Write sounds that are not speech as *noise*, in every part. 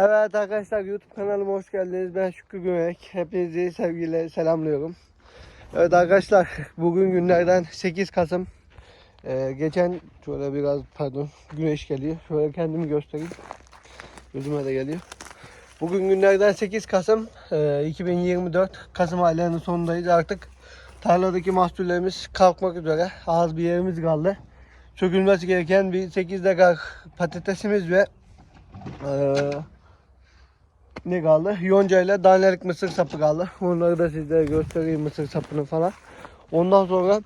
Evet arkadaşlar YouTube kanalıma hoş geldiniz. Ben Şükrü Gömek. Hepinizi sevgiyle selamlıyorum. Evet arkadaşlar bugün günlerden 8 Kasım. Ee, geçen şöyle biraz pardon güneş geliyor. Şöyle kendimi göstereyim. Gözüme de geliyor. Bugün günlerden 8 Kasım ee, 2024. Kasım aylarının sonundayız. Artık tarladaki mahsullerimiz kalkmak üzere. Az bir yerimiz kaldı. Sökülmesi gereken bir 8 dakika patatesimiz ve ee, ne kaldı? Yonca ile danelik mısır sapı kaldı. Onları da sizlere göstereyim mısır sapını falan. Ondan sonra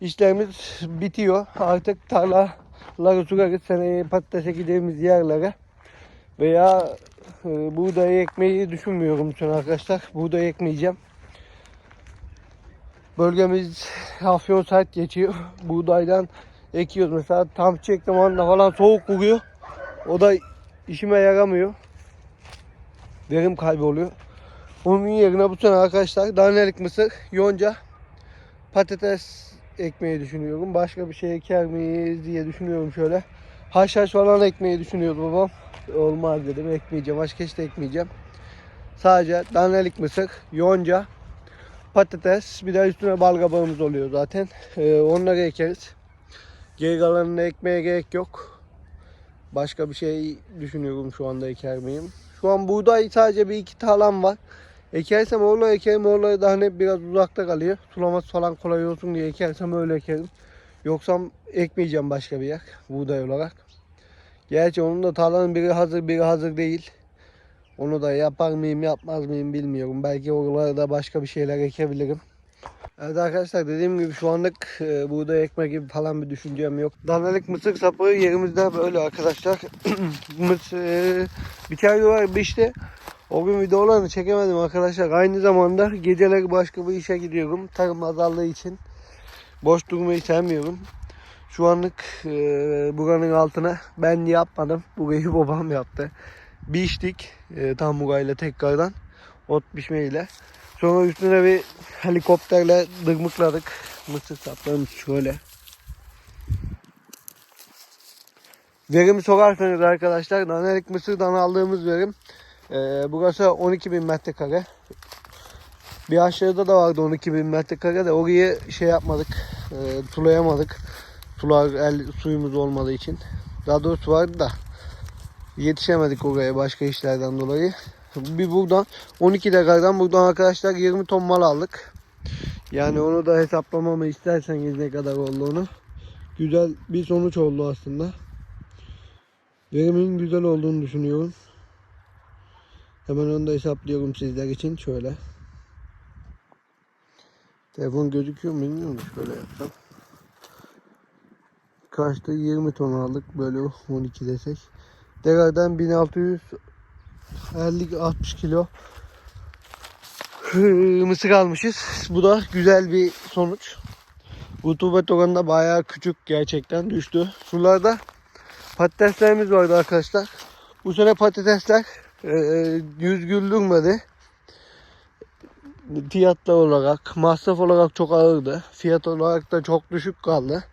işlerimiz bitiyor. Artık tarlaları süreriz. Seneye patates ekeceğimiz yerlere veya e, buğday ekmeyi düşünmüyorum şu arkadaşlar. Buğday ekmeyeceğim. Bölgemiz Afyon sert geçiyor. Buğdaydan ekiyoruz. Mesela tam çiçek zamanında falan soğuk vuruyor. O da işime yaramıyor. Verim kayboluyor. Onun yerine bu sene arkadaşlar danelik mısır, yonca, patates ekmeyi düşünüyorum. Başka bir şey eker miyiz diye düşünüyorum şöyle. Haşhaş falan ekmeyi düşünüyordu babam. Olmaz dedim ekmeyeceğim. Hiç de ekmeyeceğim. Sadece danelik mısır, yonca, patates bir de üstüne bal oluyor zaten. Ee, onları ekeriz. Geri kalanını ekmeye gerek yok. Başka bir şey düşünüyorum şu anda eker miyim? Şu an buğday sadece bir iki talam var. Ekersem orla ekerim. Orla da hani biraz uzakta kalıyor. Sulaması falan kolay olsun diye ekersem öyle ekerim. Yoksa ekmeyeceğim başka bir yer buğday olarak. Gerçi onun da tarlanın biri hazır biri hazır değil. Onu da yapar mıyım yapmaz mıyım bilmiyorum. Belki oralarda başka bir şeyler ekebilirim. Evet arkadaşlar dediğim gibi şu anlık e, buğday ekme gibi falan bir düşüncem yok. Danalık mısır sapı yerimizde böyle arkadaşlar. *clears throat* mısır, e, bir kere var bir işte o gün videolarını çekemedim arkadaşlar. Aynı zamanda geceleri başka bir işe gidiyorum. Tarım azallığı için. Boş durmayı sevmiyorum. Şu anlık e, buranın altına ben yapmadım. Burayı *laughs* babam yaptı. Biçtik e, tam burayla tekrardan. Ot biçmeyle. Sonra üstüne bir helikopterle dırmıkladık. Mısır saplarımız şöyle. Verimi sorarsanız arkadaşlar danelik mısırdan aldığımız verim e, burası 12.000 metrekare. Bir aşağıda da vardı 12.000 metrekare de orayı şey yapmadık, e, sulayamadık. Sular el suyumuz olmadığı için. Daha doğrusu vardı da yetişemedik oraya başka işlerden dolayı. Bir buradan 12 dekardan buradan arkadaşlar 20 ton mal aldık. Yani onu da hesaplamamı isterseniz ne kadar olduğunu. Güzel bir sonuç oldu aslında. Verimin güzel olduğunu düşünüyorum. Hemen onu da hesaplıyorum sizler için. Şöyle. Telefon gözüküyor mu bilmiyorum. Şöyle yapsam. Kaçta 20 ton aldık. Böyle 12 desek. Dekardan 1600 50-60 kilo mısır almışız. Bu da güzel bir sonuç. Rutubet oranı da bayağı küçük gerçekten düştü. Şuralarda patateslerimiz vardı arkadaşlar. Bu sene patatesler e, yüz güldürmedi. Fiyatlar olarak, masraf olarak çok ağırdı. Fiyat olarak da çok düşük kaldı.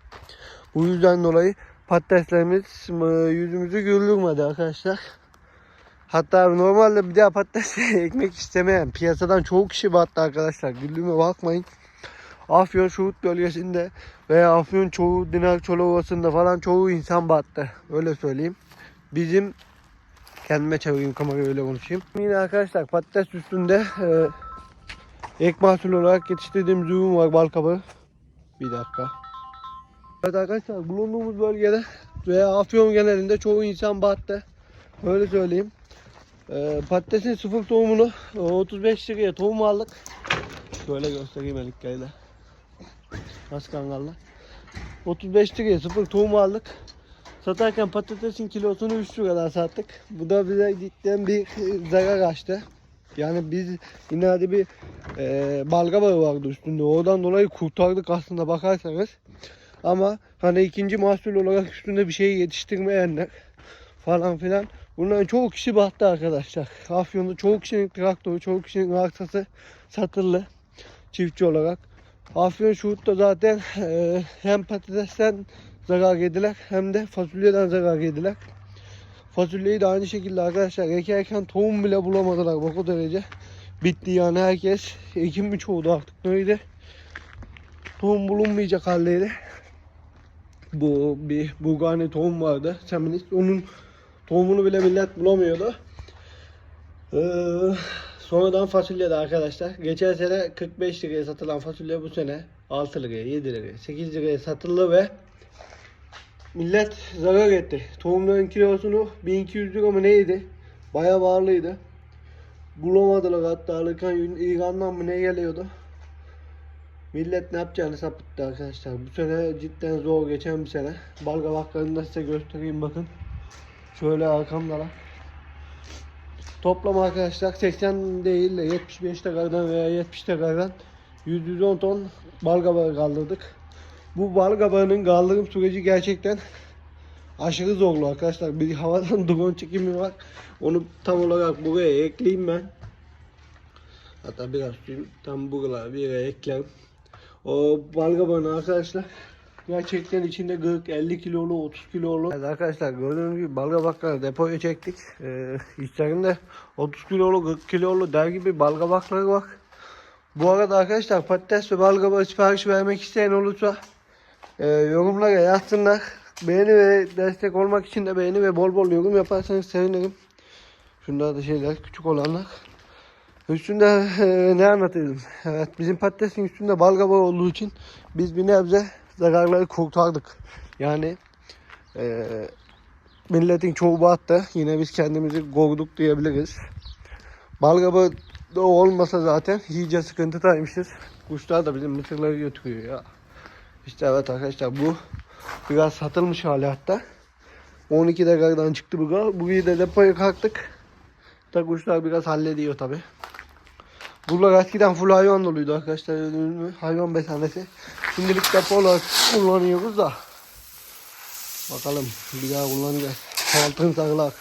Bu yüzden dolayı patateslerimiz e, yüzümüzü güldürmedi arkadaşlar. Hatta normalde bir daha patates *laughs* ekmek istemeyen piyasadan çoğu kişi battı arkadaşlar. Güldüğüme bakmayın. Afyon Şuhut bölgesinde veya Afyon çoğu Dinar Çolovası'nda falan çoğu insan battı. Öyle söyleyeyim. Bizim kendime çevireyim kamerayı öyle konuşayım. Yine arkadaşlar patates üstünde e, ek mahsul olarak yetiştirdiğim ürün var bal kabağı. Bir dakika. Evet arkadaşlar bulunduğumuz bölgede veya Afyon genelinde çoğu insan battı. Öyle söyleyeyim. Ee, patatesin sıfır tohumunu e, 35 liraya tohum aldık. Şöyle göstereyim elikayla. Nasıl kangallar. 35 liraya sıfır tohum aldık. Satarken patatesin kilosunu 3 liradan sattık. Bu da bize cidden bir e, zarar açtı. Yani biz yine hadi bir e, balga bağı vardı üstünde. Oradan dolayı kurtardık aslında bakarsanız. Ama hani ikinci mahsul olarak üstünde bir şey yetiştirmeyenler falan filan Bunların çoğu kişi battı arkadaşlar. Afyon'da çoğu kişinin traktörü, çoğu kişinin arsası satıldı çiftçi olarak. Afyon Şuhut'ta zaten e, hem patatesten zarar yediler hem de fasulyeden zarar yediler. Fasulyeyi de aynı şekilde arkadaşlar ekerken tohum bile bulamadılar bak o derece. Bitti yani herkes ekim mi çoğdu artık neydi? Tohum bulunmayacak haldeydi. Bu bir burgani tohum vardı. Seminist. Onun tohumunu bile millet bulamıyordu. Ee, sonradan fasulye de arkadaşlar. Geçen sene 45 liraya satılan fasulye bu sene 6 liraya, 7 liraya, 8 liraya satıldı ve millet zarar etti. Tohumların kilosunu 1200 lira mı neydi? Baya pahalıydı. Bulamadılar hatta İran'dan mı ne geliyordu? Millet ne yapacağını sapıttı arkadaşlar. Bu sene cidden zor geçen bir sene. Balgabaklarını da size göstereyim bakın. Şöyle arkamda lan. Toplam arkadaşlar 80 değil de 75 tekrardan veya 70 tekrardan 110 ton balgabağı kaldırdık. Bu balgabağının kaldırım süreci gerçekten aşırı zorlu arkadaşlar. Bir havadan *laughs* drone çekimi var. Onu tam olarak buraya ekleyeyim ben. Hatta biraz tam buralara bir yere. O balgabağını arkadaşlar gerçekten içinde 40-50 kilolu 30 kilolu. Evet arkadaşlar gördüğünüz gibi balgabakları depoya çektik. Ee, içlerinde 30 kilolu 40 kilolu der gibi balgabakları var. Bu arada arkadaşlar patates ve balgabağı sipariş vermek isteyen olursa e, yorumlara yazsınlar. Beğeni ve destek olmak için de beğeni ve bol bol yorum yaparsanız sevinirim. Şunlar da şeyler küçük olanlar. Üstünde e, ne anlatayım? Evet bizim patatesin üstünde bal kabağı olduğu için biz bir nebze zararları kurtardık. Yani e, milletin çoğu battı. Yine biz kendimizi koruduk diyebiliriz. Bal kabağı da olmasa zaten iyice sıkıntıdaymışız. Kuşlar da bizim mısırları götürüyor ya. İşte evet arkadaşlar bu biraz satılmış hali hatta. 12 dakikadan çıktı bu. Bugün de depoya kalktık. Da kuşlar biraz hallediyor tabi. Buralar eskiden full hayvan doluydu arkadaşlar. Hayvan besanesi. Şimdilik depo olarak kullanıyoruz da. Bakalım bir daha kullanacağız. Altın sarılar.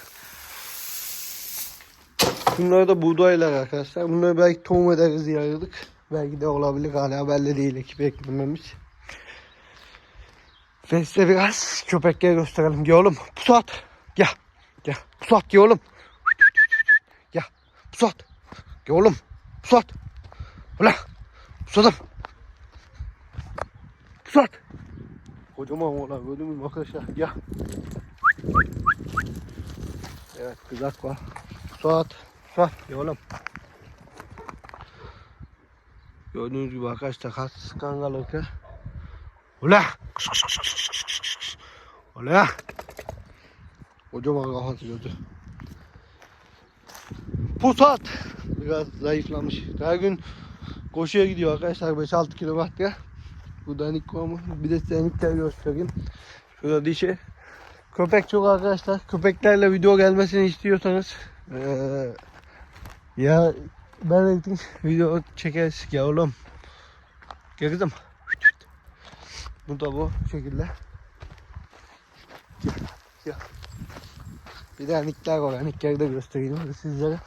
Bunlar da buğdaylar arkadaşlar. Bunları belki tohum ederiz diye ayırdık. Belki de olabilir hala belli değil ekip eklememiz. Ve size biraz köpekleri gösterelim. Gel oğlum. Pusat. Gel. Gel. Pusat gel oğlum. Gel. Pusat. Gel oğlum. Pusat. Ulan. Pusadım. Pusat. Kocaman oğlan gördün mü arkadaşlar? Gel. Evet kızak var. Pusat. Pusat. Gel oğlum. Gördüğünüz gibi arkadaşlar kas kangalıkta. Ula! Kış kış kış kış kış kış kış. Ula! Kocaman kafası gördü. Pusat! Biraz zayıflamış. Her gün koşuya gidiyor arkadaşlar 5-6 kilometre. Bu da Nikomu. Bir de size Nikler göstereyim. Şurada dişi. Köpek çok arkadaşlar. Köpeklerle video gelmesini istiyorsanız eee ya ben de video çekeriz ya oğlum. Gel kızım. Bu da bu şekilde. Gel, gel. Bir de nikler var. Nikleri de göstereyim sizlere.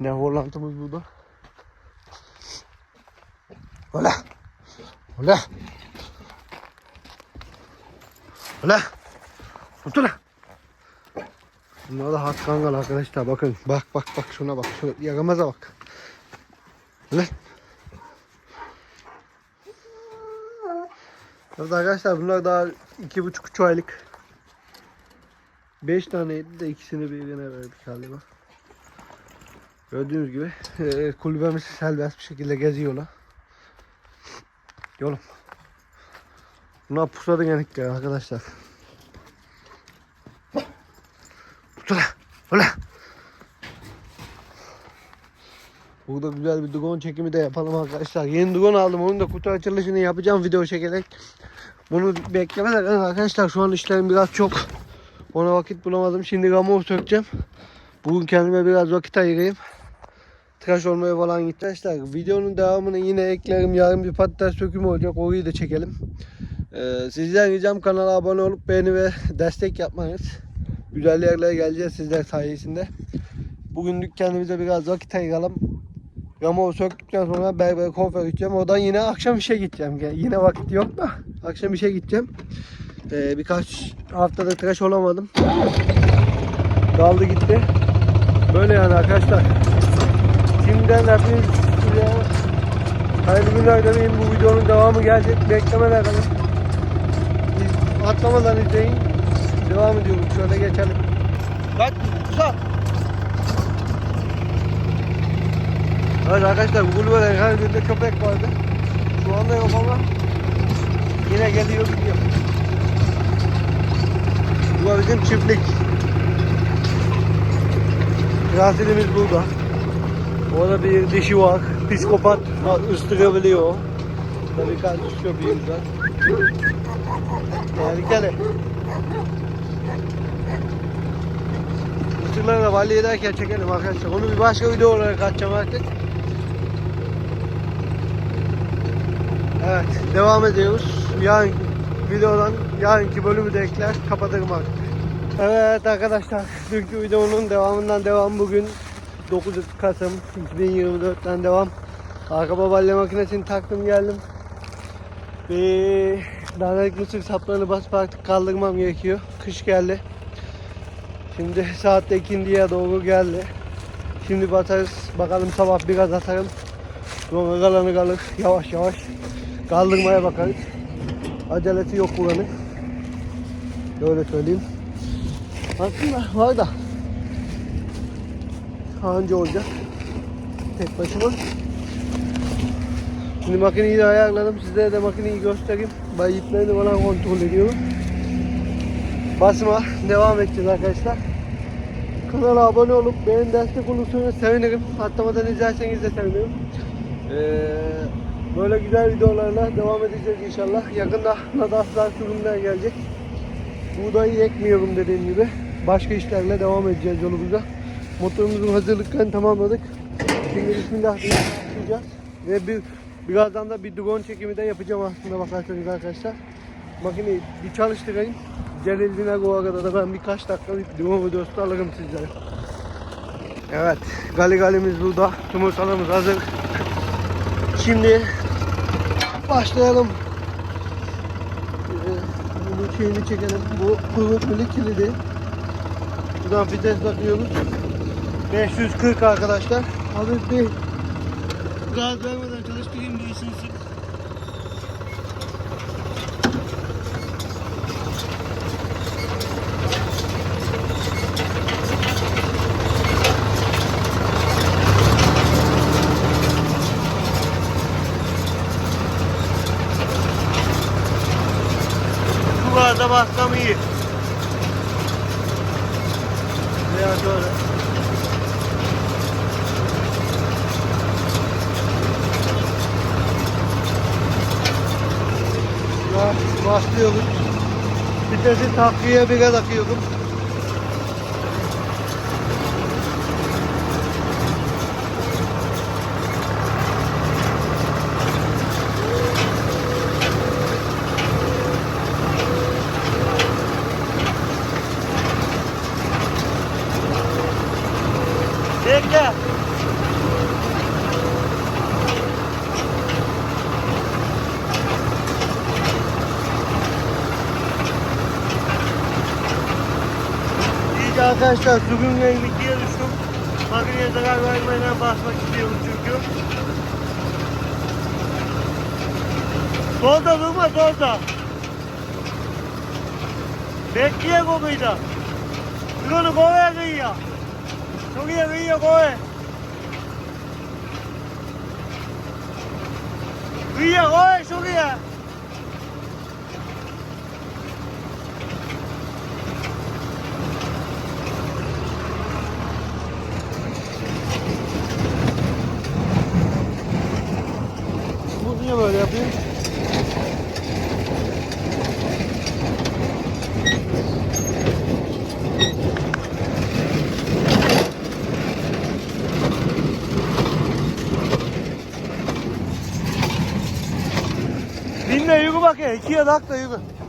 Ne Hollanda'mız burada. Ola. Ola. Ola. Otur lan. Bunlar da hat kangal arkadaşlar bakın. Bak bak bak şuna bak. Şuna yaramaza bak. Lan. Evet arkadaşlar bunlar daha iki buçuk üç aylık. Beş taneydi de ikisini birbirine verdik galiba. Gördüğünüz gibi e, kulübemiz serbest bir şekilde geziyorlar. Yolum. Bunlar pusadı genikler arkadaşlar. Pusula. Ula. Burada güzel bir drone çekimi de yapalım arkadaşlar. Yeni drone aldım. Onun da kutu açılışını yapacağım video çekerek. Bunu beklemeden arkadaşlar şu an işlerim biraz çok. Ona vakit bulamadım. Şimdi gamur sökeceğim. Bugün kendime biraz vakit ayırayım. Tıraş olmaya falan gitti. Arkadaşlar videonun devamını yine eklerim. Yarın bir patates sökümü olacak. Orayı da çekelim. Ee, sizden ricam kanala abone olup beğeni ve destek yapmanız. Güzel yerlere geleceğiz sizler sayesinde. Bugünlük kendimize biraz vakit ayıralım. Gamor söktükten sonra berber kuaför gideceğim. Oradan yine akşam işe gideceğim. Yani yine vakit yok da akşam işe gideceğim. Ee, birkaç haftada tıraş olamadım. Daldı gitti. Böyle yani arkadaşlar. Şimdiden hepiniz size hayırlı günler demeyin. Bu videonun devamı gelecek. Beklemeler kalın. Biz atlamadan izleyin. Devam ediyoruz. Şöyle geçelim. Bak, sağ. Evet arkadaşlar bu kulübede her birinde köpek vardı. Şu anda yok ama yine geliyor gidiyor. Bu bizim çiftlik. Prensilimiz burada. Orada bir dişi var. Psikopat ıstırabiliyor. Tabii kardeş köpeğimiz var. Tehlikeli. Mısırları da valya ederken çekelim arkadaşlar. Onu bir başka video olarak atacağım artık. Evet, devam ediyoruz. Yarın videodan yarınki bölümü de ekler, kapatırım artık. Evet arkadaşlar, dünkü videonun devamından devam bugün 9 Kasım 2024'ten devam. Arka babalya makinesini taktım geldim. Bir dandik mısır saplarını basıp artık kaldırmam gerekiyor. Kış geldi. Şimdi saatte ikindiye doğru geldi. Şimdi batarız. Bakalım sabah biraz atarım. Sonra kalanı kalır. Yavaş yavaş kaldırmaya bakarız. Acelesi yok buranın. Öyle söyleyeyim. Aslında var da. Anca olacak. Tek başıma. Şimdi makineyi de ayarladım. Sizlere de makineyi göstereyim. Ben iplerini falan kontrol ediyorum. Basıma devam edeceğiz arkadaşlar. Kanala abone olup beğen destek olursanız sevinirim. Atlamadan izlerseniz de sevinirim. Ee, böyle güzel videolarla devam edeceğiz inşallah. Yakında nadaslar sürümler gelecek. Buğdayı ekmiyorum dediğim gibi. Başka işlerle devam edeceğiz yolumuza. Motorumuzun hazırlıklarını tamamladık. Şimdi bismillah diye başlayacağız. Ve bir, birazdan da bir drone çekimi de yapacağım aslında bakarsanız arkadaşlar. Makineyi bir çalıştırayım. Celil Dinago'ya kadar da ben birkaç dakika bir drone videosu alırım sizlere. Evet, gali galimiz burada. Tumusalımız hazır. Şimdi başlayalım. Ee, Bu şeyini çekelim. Bu kuvvetli kilidi. Buradan vites takıyoruz. 540 arkadaşlar. Hafif bir gaz vermeden çalıştırayım bir ısınsın. Şu gazda bassam iyi. Veya şöyle. Şu an başlıyoruz. Vitesi takviye bire takıyorum. İyice arkadaşlar sürümle ikiye düştüm. Makineye zarar vermeden basmak istiyorum çünkü. Solda durma solda. Bekleyen o kıyıda. Drone'u kovaya kıyıya. İyi kıyıya kovaya. Kıyıya kovaya çok niye böyle yapıyor? Binle yürü bakayım. İkiye tak da yürü.